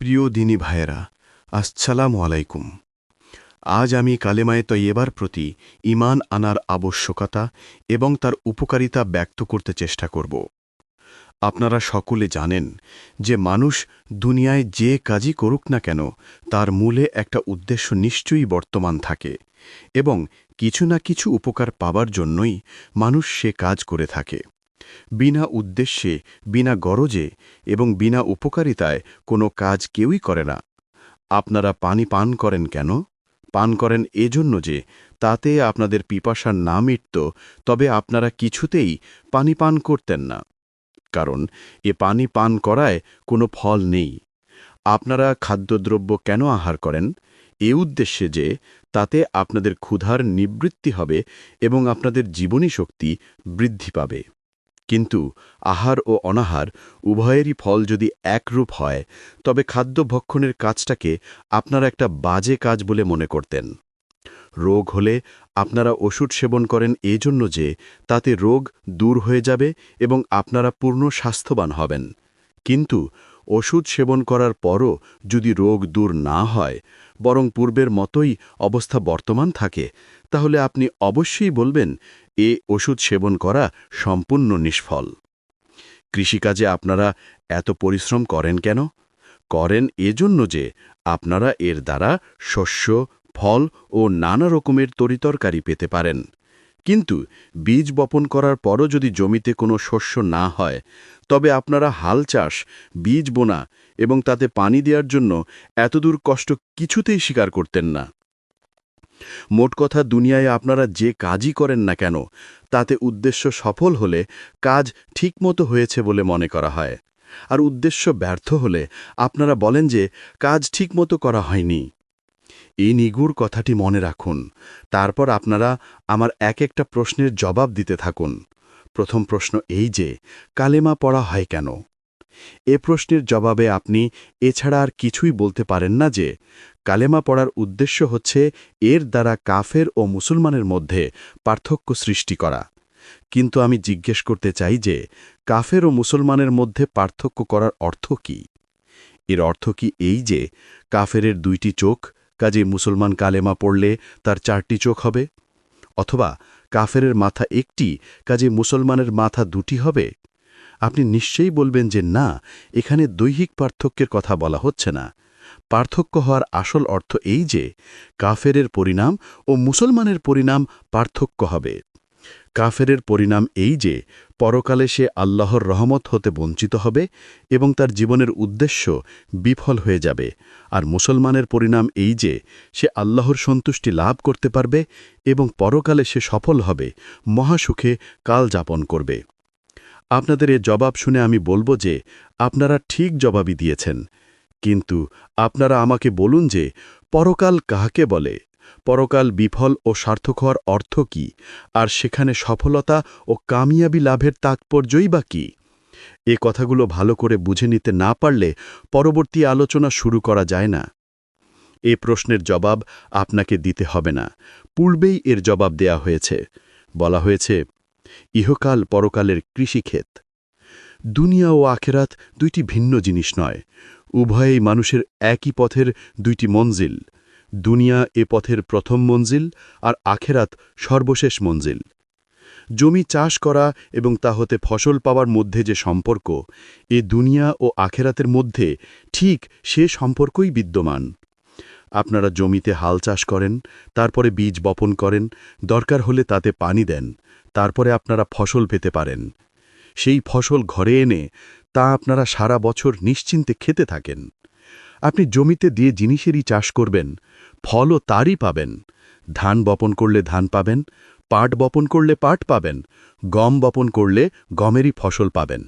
প্রিয় দিনী ভাইয়েরা, আসসালামু আলাইকুম। আজ আমি কালেমায়ে তৈয়েবার প্রতি ইমান আনার আবশ্যকতা এবং তার উপকারিতা ব্যক্ত করতে চেষ্টা করব। আপনারা সকলে জানেন যে মানুষ দুনিয়ায় যে কাজই করুক না কেন, তার মূলে একটা উদ্দেশ্য নিশ্চয়ই বর্তমান থাকে এবং কিছু না কিছু উপকার পাবার জন্যই মানুষ সে কাজ করে থাকে। বিনা উদ্দেশ্যে, বিনা গরজে এবং বিনা উপকারিতায় কোনো কাজ কেউই করে না। আপনারা পানি পান করেন কেন? পান করেন এজন্য যে তাতে আপনাদের পিপাসা না মিটত তবে আপনারা কিছুতেই পানি পান করতেন না। কারণ এ পানি পান করায় কোনো ফল নেই। আপনারা খাদ্যদ্রব্য কেন আহার করেন? এ উদ্দেশ্যে যে তাতে আপনাদের ক্ষুধার নিবৃত্তি হবে এবং আপনাদের জীবনী শক্তি বৃদ্ধি পাবে। কিন্তু আহার ও অনাহার উভয়েরই ফল যদি একরূপ হয়, তবে খাদ্য ভক্ষণের কাজটাকে আপনারা একটা বাজে কাজ বলে মনে করতেন। রোগ হলে আপনারা ওষুধ সেবন করেন এজন্য যে তাতে রোগ দূর হয়ে যাবে এবং আপনারা পূর্ণ স্বাস্থ্যবান হবেন। কিন্তু ওষুধ সেবন করার পরও যদি রোগ দূর না হয়, বরং পূর্বের মতোই অবস্থা বর্তমান থাকে, তাহলে আপনি অবশ্যই বলবেন, এ ওষুধ সেবন করা সম্পূর্ণ নিষ্ফল। কৃষিকাজে আপনারা এত পরিশ্রম করেন কেন? করেন এজন্য যে আপনারা এর দ্বারা শস্য, ফল ও নানা রকমের তরিতরকারি পেতে পারেন। কিন্তু বীজ বপন করার পরও যদি জমিতে কোনো শস্য না হয়, তবে আপনারা হাল চাষ, বীজ বোনা এবং তাতে পানি দেওয়ার জন্য এতদূর কষ্ট কিছুতেই স্বীকার করতেন না। মোট কথা দুনিয়ায় আপনারা যে কাজই করেন না কেন, তাতে উদ্দেশ্য সফল হলে কাজ ঠিকমতো হয়েছে বলে মনে করা হয়। আর উদ্দেশ্য ব্যর্থ হলে আপনারা বলেন যে, কাজ ঠিকমতো করা হয়নি। এই নিগুড় কথাটি মনে রাখুন। তারপর আপনারা আমার এক একটা প্রশ্নের জবাব দিতে থাকুন। প্রথম প্রশ্ন এই যে, কালেমা পড়া হয় কেন? এ প্রশ্নের জবাবে আপনি এছাড়া আর কিছুই বলতে পারেন না যে, কালেমা পড়ার উদ্দেশ্য হচ্ছে এর দ্বারা কাফের ও মুসলমানের মধ্যে পার্থক্য সৃষ্টি করা। কিন্তু আমি জিজ্ঞেস করতে চাই যে, কাফের ও মুসলমানের মধ্যে পার্থক্য করার অর্থ কি? এর অর্থ কি এই যে, কাফেরের দুইটি চোখ কাজে মুসলমান কালেমা পড়লে তার চারটি চোখ হবে? অথবা কাফেরের মাথা একটি কাজে মুসলমানের মাথা দুটি হবে? আপনি নিশ্চয়ই বলবেন যে না, এখানে দৈহিক পার্থক্যের কথা বলা হচ্ছে না। পার্থক্য হওয়ার আসল অর্থ এই যে, কাফেরের পরিণাম ও মুসলমানের পরিণাম পার্থক্য হবে। কাফেরের পরিণাম এই যে, পরকালে সে আল্লাহর রহমত হতে বঞ্চিত হবে এবং তার জীবনের উদ্দেশ্য বিফল হয়ে যাবে। আর মুসলমানের পরিণাম এই যে, সে আল্লাহর সন্তুষ্টি লাভ করতে পারবে এবং পরকালে সে সফল হবে, মহাসুখে কাল যাপন করবে। আপনাদের এ জবাব শুনে আমি বলব যে, আপনারা ঠিক জবাবই দিয়েছেন। কিন্তু আপনারা আমাকে বলুন যে, পরকাল কাহাকে বলে? পরকাল বিফল ও সার্থক হওয়ার অর্থ কি? আর সেখানে সফলতা ও কামিয়াবি লাভের তাৎপর্যই বা কী? এ কথাগুলো ভালো করে বুঝে নিতে না পারলে পরবর্তী আলোচনা শুরু করা যায় না। এ প্রশ্নের জবাব আপনাকে দিতে হবে না। পূর্বেই এর জবাব দেয়া হয়েছে। বলা হয়েছে, ইহকাল পরকালের কৃষিক্ষেত। দুনিয়া ও আখেরাত দুইটি ভিন্ন জিনিস নয়। উভয়েই মানুষের একই পথের দুইটি মঞ্জিল। দুনিয়া এ পথের প্রথম মঞ্জিল আর আখেরাত সর্বশেষ মঞ্জিল। জমি চাষ করা এবং তা হতে ফসল পাওয়ার মধ্যে যে সম্পর্ক, এ দুনিয়া ও আখেরাতের মধ্যে ঠিক সে সম্পর্কই বিদ্যমান। আপনারা জমিতে হাল চাষ করেন, তারপরে বীজ বপন করেন, দরকার হলে তাতে পানি দেন, তারপরে আপনারা ফসল পেতে পারেন। সেই ফসল ঘরে এনে তা আপনারা সারা বছর নিশ্চিন্তে খেতে থাকেন। আপনি জমিতে দিয়ে জিনিসেরই চাষ করবেন, ফলও তারই পাবেন। ধান বপন করলে ধান পাবেন, পাট বপন করলে পাট পাবেন, গম বপন করলে গমেরই ফসল পাবেন।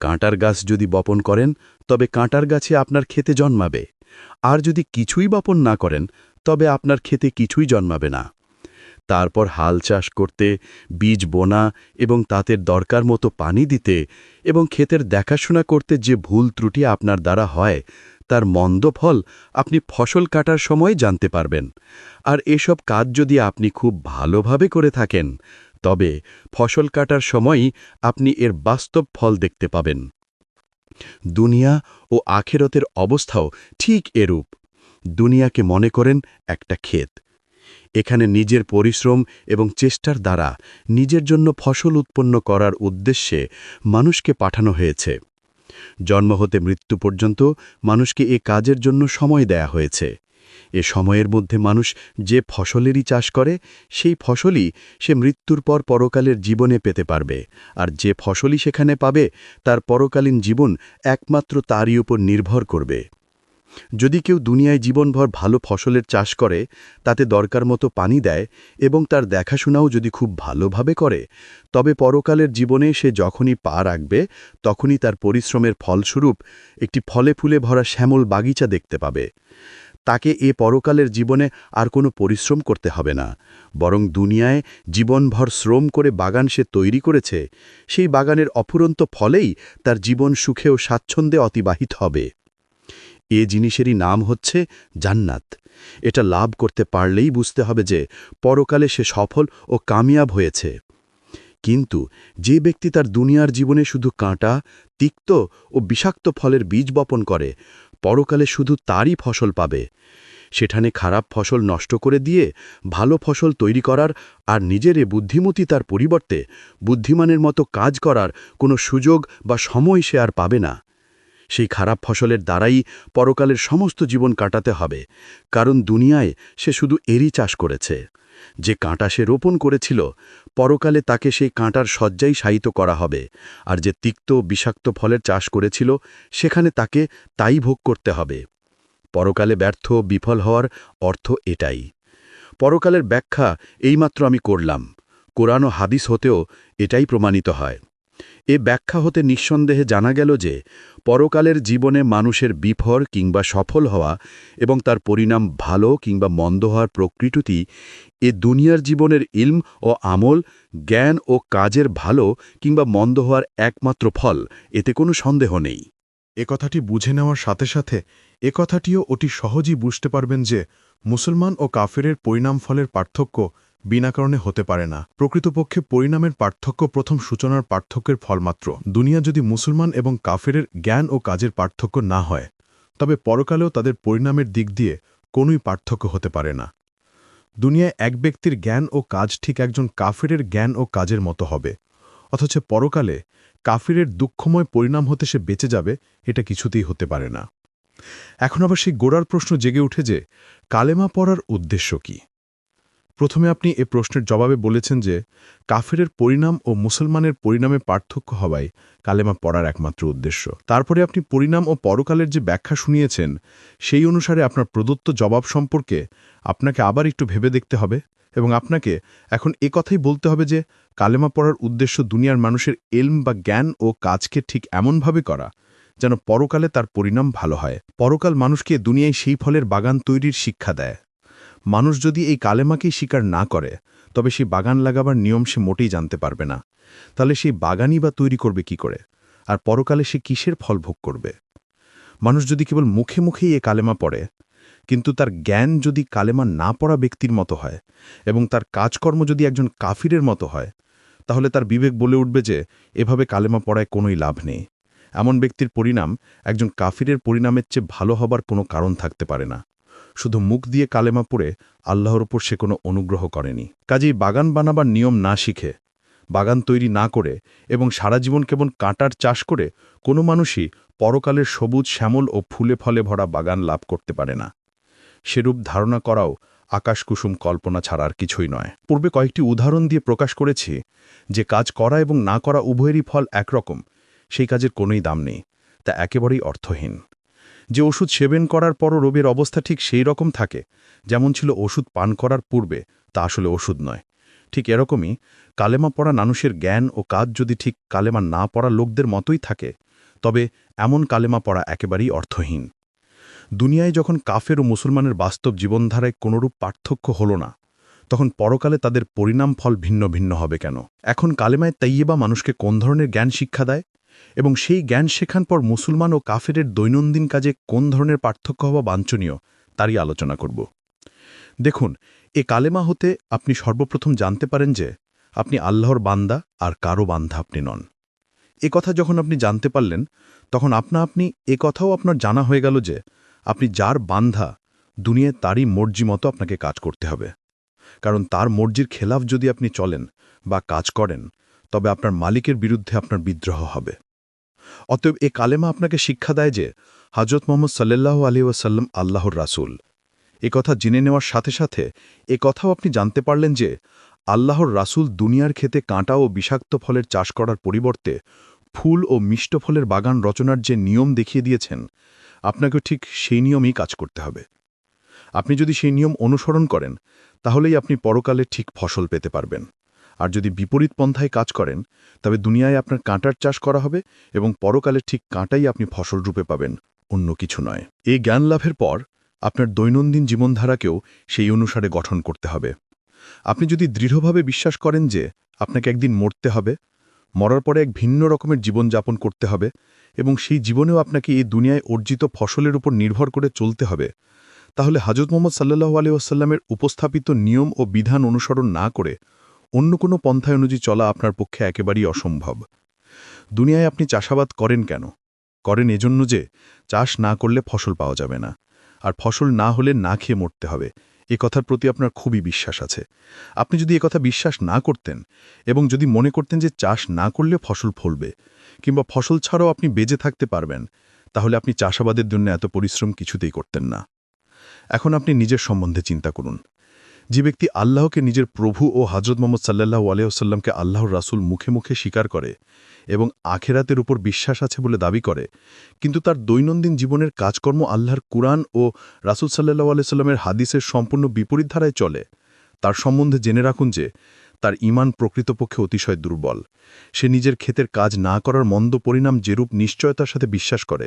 কাঁটার গাছ যদি বপন করেন, তবে কাঁটার গাছে আপনার খেতে জন্মাবে। আর যদি কিছুই বপন না করেন, তবে আপনার খেতে কিছুই জন্মাবে না। তারপর হাল চাষ করতে, বীজ বোনা এবং তাদের দরকার মতো পানি দিতে এবং ক্ষেতের দেখাশোনা করতে যে ভুল ত্রুটি আপনার দ্বারা হয় তার মন্দ ফল আপনি ফসল কাটার সময় জানতে পারবেন। আর এসব কাজ যদি আপনি খুব ভালোভাবে করে থাকেন, তবে ফসল কাটার সময়ই আপনি এর বাস্তব ফল দেখতে পাবেন। দুনিয়া ও আখেরতের অবস্থাও ঠিক এরূপ। দুনিয়াকে মনে করেন একটা ক্ষেত। এখানে নিজের পরিশ্রম এবং চেষ্টার দ্বারা নিজের জন্য ফসল উৎপন্ন করার উদ্দেশ্যে মানুষকে পাঠানো হয়েছে। জন্ম হতে মৃত্যু পর্যন্ত মানুষকে এ কাজের জন্য সময় দেয়া হয়েছে। এ সময়ের মধ্যে মানুষ যে ফসলেরই চাষ করে, সেই ফসলই সে মৃত্যুর পর পরকালের জীবনে পেতে পারবে। আর যে ফসলই সেখানে পাবে, তার পরকালীন জীবন একমাত্র তারই উপর নির্ভর করবে। যদি কেউ দুনিয়ায় জীবনভর ভালো ফসলের চাষ করে, তাতে দরকার মতো পানি দেয় এবং তার দেখাশোনাও যদি খুব ভালোভাবে করে, তবে পরকালের জীবনে সে যখনই পা রাখবে, তখনই তার পরিশ্রমের ফলস্বরূপ একটি ফলে ফুলে ভরা শ্যামল বাগিচা দেখতে পাবে। তাকে এ পরকালের জীবনে আর কোনো পরিশ্রম করতে হবে না, বরং দুনিয়ায় জীবনভর শ্রম করে বাগান সে তৈরি করেছে, সেই বাগানের অফুরন্ত ফলেই তার জীবন সুখে ও স্বাচ্ছন্দ্যে অতিবাহিত হবে। এ জিনিসেরই নাম হচ্ছে জান্নাত। এটা লাভ করতে পারলেই বুঝতে হবে যে পরকালে সে সফল ও কামিয়াব হয়েছে। কিন্তু যে ব্যক্তি তার দুনিয়ার জীবনে শুধু কাঁটা, তিক্ত ও বিষাক্ত ফলের বীজ বপন করে, পরকালে শুধু তারই ফসল পাবে। সেখানে খারাপ ফসল নষ্ট করে দিয়ে ভালো ফসল তৈরি করার আর নিজের বুদ্ধিমতী তার পরিবর্তে বুদ্ধিমানের মতো কাজ করার কোনো সুযোগ বা সময় সে আর পাবে না। সেই খারাপ ফসলের দ্বারাই পরকালের সমস্ত জীবন কাটাতে হবে, কারণ দুনিয়ায় সে শুধু এরই চাষ করেছে। যে কাঁটা সে রোপণ করেছিল, পরকালে তাকে সেই কাঁটার শয্যাই শায়িত করা হবে, আর যে তিক্ত বিষাক্ত ফলের চাষ করেছিল, সেখানে তাকে তাই ভোগ করতে হবে। পরকালে ব্যর্থ, বিফল হওয়ার অর্থ এটাই। পরকালের ব্যাখ্যা এইমাত্র আমি করলাম। কোরআন হাদিস হতেও এটাই প্রমাণিত হয়। এ ব্যাখ্যা হতে নিঃসন্দেহে জানা গেল যে, পরকালের জীবনে মানুষের বিফর কিংবা সফল হওয়া এবং তার পরিণাম ভালো কিংবা মন্দ হওয়ার প্রকৃতি এ দুনিয়ার জীবনের ইলম ও আমল, জ্ঞান ও কাজের ভালো কিংবা মন্দ হওয়ার একমাত্র ফল, এতে কোনো সন্দেহ নেই। এ কথাটি বুঝে নেওয়ার সাথে সাথে এ কথাটিও অতি সহজেই বুঝতে পারবেন যে, মুসলমান ও কাফেরের পরিণাম ফলের পার্থক্য বিনা কারণে হতে পারে না। প্রকৃতপক্ষে পরিণামের পার্থক্য প্রথম সূচনার পার্থক্যের ফলমাত্র। দুনিয়া যদি মুসলমান এবং কাফেরের জ্ঞান ও কাজের পার্থক্য না হয়, তবে পরকালেও তাদের পরিণামের দিক দিয়ে কোনোই পার্থক্য হতে পারে না। দুনিয়ায় এক ব্যক্তির জ্ঞান ও কাজ ঠিক একজন কাফেরের জ্ঞান ও কাজের মতো হবে। অথচ পরকালে কাফিরের দুঃখময় পরিণাম হতে সে বেঁচে যাবে, এটা কিছুতেই হতে পারে না। এখন আবার সেই গোড়ার প্রশ্ন জেগে উঠে যে, কালেমা পড়ার উদ্দেশ্য কি? প্রথমে আপনি এ প্রশ্নের জবাবে বলেছেন যে, কাফেরের পরিণাম ও মুসলমানের পরিণামে পার্থক্য হওয়াই কালেমা পড়ার একমাত্র উদ্দেশ্য। তারপরে আপনি পরিণাম ও পরকালের যে ব্যাখ্যা শুনিয়েছেন, সেই অনুসারে আপনার প্রদত্ত জবাব সম্পর্কে আপনাকে আবার একটু ভেবে দেখতে হবে এবং আপনাকে এখন এ কথাই বলতে হবে যে, কালেমা পড়ার উদ্দেশ্য দুনিয়ার মানুষের এলম বা জ্ঞান ও কাজকে ঠিক এমনভাবে করা যেন পরকালে তার পরিণাম ভালো হয়। পরকাল মানুষকে দুনিয়ায় সেই ফলের বাগান তৈরির শিক্ষা দেয়। মানুষ যদি এই কালেমাকেই স্বীকার না করে, তবে সেই বাগান লাগাবার নিয়ম সে মোটেই জানতে পারবে না। তাহলে সেই বাগানই বা তৈরি করবে কি করে? আর পরকালে সে কিসের ফল ভোগ করবে? মানুষ যদি কেবল মুখে মুখেই এ কালেমা পড়ে, কিন্তু তার জ্ঞান যদি কালেমা না পড়া ব্যক্তির মতো হয়, এবং তার কাজকর্ম যদি একজন কাফিরের মতো হয়, তাহলে তার বিবেক বলে উঠবে যে, এভাবে কালেমা পড়ায় কোনোই লাভ নেই। এমন ব্যক্তির পরিণাম একজন কাফিরের পরিণামের চেয়ে ভালো হবার কোনো কারণ থাকতে পারে না। শুধু মুখ দিয়ে কালেমা পড়ে আল্লাহর ওপর সে কোনো অনুগ্রহ করেনি। কাজেই বাগান বানাবার নিয়ম না শিখে, বাগান তৈরি না করে এবং সারা জীবন কেবল কাঁটার চাষ করে কোনো মানুষই পরকালের সবুজ শ্যামল ও ফুলে ফলে ভরা বাগান লাভ করতে পারে না। সেরূপ ধারণা করাও আকাশকুসুম কল্পনা ছাড়ার কিছুই নয়। পূর্বে কয়েকটি উদাহরণ দিয়ে প্রকাশ করেছি যে কাজ করা এবং না করা উভয়েরই ফল একরকম, সেই কাজের কোনোই দাম নেই, তা একেবারেই অর্থহীন। যে ওষুধ সেবন করার পরও রোগের অবস্থা ঠিক সেই রকম থাকে, যেমন ছিল ওষুধ পান করার পূর্বে, তা আসলে ওষুধ নয়। ঠিক এরকমই কালেমা পড়া মানুষের জ্ঞান ও কাজ যদি ঠিক কালেমা না পড়া লোকদের মতোই থাকে, তবে এমন কালেমা পড়া একেবারেই অর্থহীন। দুনিয়ায় যখন কাফের ও মুসলমানের বাস্তব জীবনধারায় কোনোরূপ পার্থক্য হল না, তখন পরকালে তাদের পরিণাম ফল ভিন্ন ভিন্ন হবে কেন? এখন কালেমায় তাইয়েবা মানুষকে কোন ধরনের জ্ঞান শিক্ষা দেয়? এবং সেই জ্ঞান শেখান পর মুসলমান ও কাফেরের দৈনন্দিন কাজে কোন ধরনের পার্থক্য হওয়া বাঞ্ছনীয়, তারই আলোচনা করব। দেখুন, এ কালেমা হতে আপনি সর্বপ্রথম জানতে পারেন যে, আপনি আল্লাহর বান্দা আর কারও বান্ধা আপনি নন। এ কথা যখন আপনি জানতে পারলেন, তখন আপনা আপনি এ কথাও আপনার জানা হয়ে গেল যে, আপনি যার বান্ধা, দুনিয়ায় তারই মর্জি মতো আপনাকে কাজ করতে হবে। কারণ তার মর্জির খেলাফ যদি আপনি চলেন বা কাজ করেন তবে আপনার মালিকের বিরুদ্ধে আপনার বিদ্রোহ হবে। অতএব এ কালেমা আপনাকে শিক্ষা দেয় যে, হজরত মোহাম্মদ সাল্লাহ আলী ওয়াসাল্লাম আল্লাহর রাসূল। এ কথা জেনে নেওয়ার সাথে সাথে এ কথাও আপনি জানতে পারলেন যে, আল্লাহর রাসূল দুনিয়ার ক্ষেতে কাঁটা ও বিষাক্ত ফলের চাষ করার পরিবর্তে ফুল ও মিষ্ট ফলের বাগান রচনার যে নিয়ম দেখিয়ে দিয়েছেন আপনাকে ঠিক সেই নিয়মেই কাজ করতে হবে। আপনি যদি সেই নিয়ম অনুসরণ করেন, তাহলেই আপনি পরকালে ঠিক ফসল পেতে পারবেন। আর যদি বিপরীত পন্থায় কাজ করেন, তবে দুনিয়ায় আপনার কাঁটার চাষ করা হবে এবং পরকালে ঠিক কাঁটাই আপনি ফসল রূপে পাবেন, অন্য কিছু নয়। এই জ্ঞান লাভের পর আপনার দৈনন্দিন জীবনধারাকেও সেই অনুসারে গঠন করতে হবে। আপনি যদি দৃঢ়ভাবে বিশ্বাস করেন যে আপনাকে একদিন মরতে হবে, মরার পরে এক ভিন্ন রকমের জীবন যাপন করতে হবে এবং সেই জীবনেও আপনাকে এই দুনিয়ায় অর্জিত ফসলের উপর নির্ভর করে চলতে হবে, তাহলে হাজরত মোহাম্মদ সাল্লাহ আলী আসাল্লামের উপস্থাপিত নিয়ম ও বিধান অনুসরণ না করে অন্য কোনো পন্থায় অনুযায়ী চলা আপনার পক্ষে একেবারেই অসম্ভব। দুনিয়ায় আপনি চাষাবাদ করেন কেন? করেন এজন্য যে চাষ না করলে ফসল পাওয়া যাবে না। আর ফসল না হলে না খেয়ে মরতে হবে। এ কথার প্রতি আপনার খুবই বিশ্বাস আছে। আপনি যদি কথা বিশ্বাস না করতেন এবং যদি মনে করতেন যে চাষ না করলে ফসল ফলবে কিংবা ফসল ছাড়াও আপনি বেজে থাকতে পারবেন, তাহলে আপনি চাষাবাদের জন্য এত পরিশ্রম কিছুতেই করতেন না। এখন আপনি নিজের সম্বন্ধে চিন্তা করুন। যে ব্যক্তি আল্লাহকে নিজের প্রভু ও হজরত মোহাম্মদ সাল্লাহ আলিয়াসাল্লামকে আল্লাহর রাসূল মুখে মুখে স্বীকার করে এবং আখেরাতের উপর বিশ্বাস আছে বলে দাবি করে, কিন্তু তার দৈনন্দিন জীবনের কাজকর্ম আল্লাহর কুরআন ও রাসূল সাল্লাহ আলিয়াল্লামের হাদিসের সম্পূর্ণ বিপরীত ধারায় চলে। তার সম্বন্ধে জেনে রাখুন যে, তার ইমান প্রকৃতপক্ষে অতিশয় দুর্বল। সে নিজের ক্ষেতের কাজ না করার মন্দ পরিণাম যেরূপ নিশ্চয়তার সাথে বিশ্বাস করে,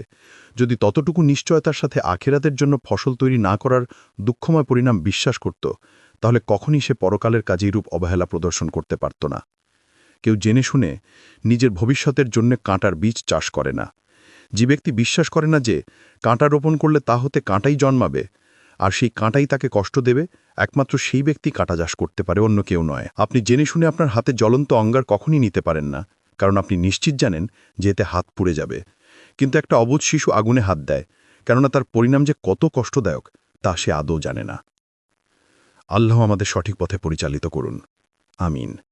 যদি ততটুকু নিশ্চয়তার সাথে আখেরাতের জন্য ফসল তৈরি না করার দুঃখময় পরিণাম বিশ্বাস করত তাহলে কখনই সে পরকালের কাজেই রূপ অবহেলা প্রদর্শন করতে পারত না। কেউ জেনে শুনে নিজের ভবিষ্যতের জন্য কাঁটার বীজ চাষ করে না। যে ব্যক্তি বিশ্বাস করে না যে কাঁটা রোপণ করলে তা হতে কাঁটাই জন্মাবে, আর সেই কাঁটাই তাকে কষ্ট দেবে, একমাত্র সেই ব্যক্তি কাঁটা চাষ করতে পারে, অন্য কেউ নয়। আপনি জেনে শুনে আপনার হাতে জ্বলন্ত অঙ্গার কখনই নিতে পারেন না, কারণ আপনি নিশ্চিত জানেন যে এতে হাত পুড়ে যাবে। কিন্তু একটা অবুধ শিশু আগুনে হাত দেয়, কেননা তার পরিণাম যে কত কষ্টদায়ক, তা সে আদৌ জানে না। আল্লাহ আমাদের সঠিক পথে পরিচালিত করুন। আমিন।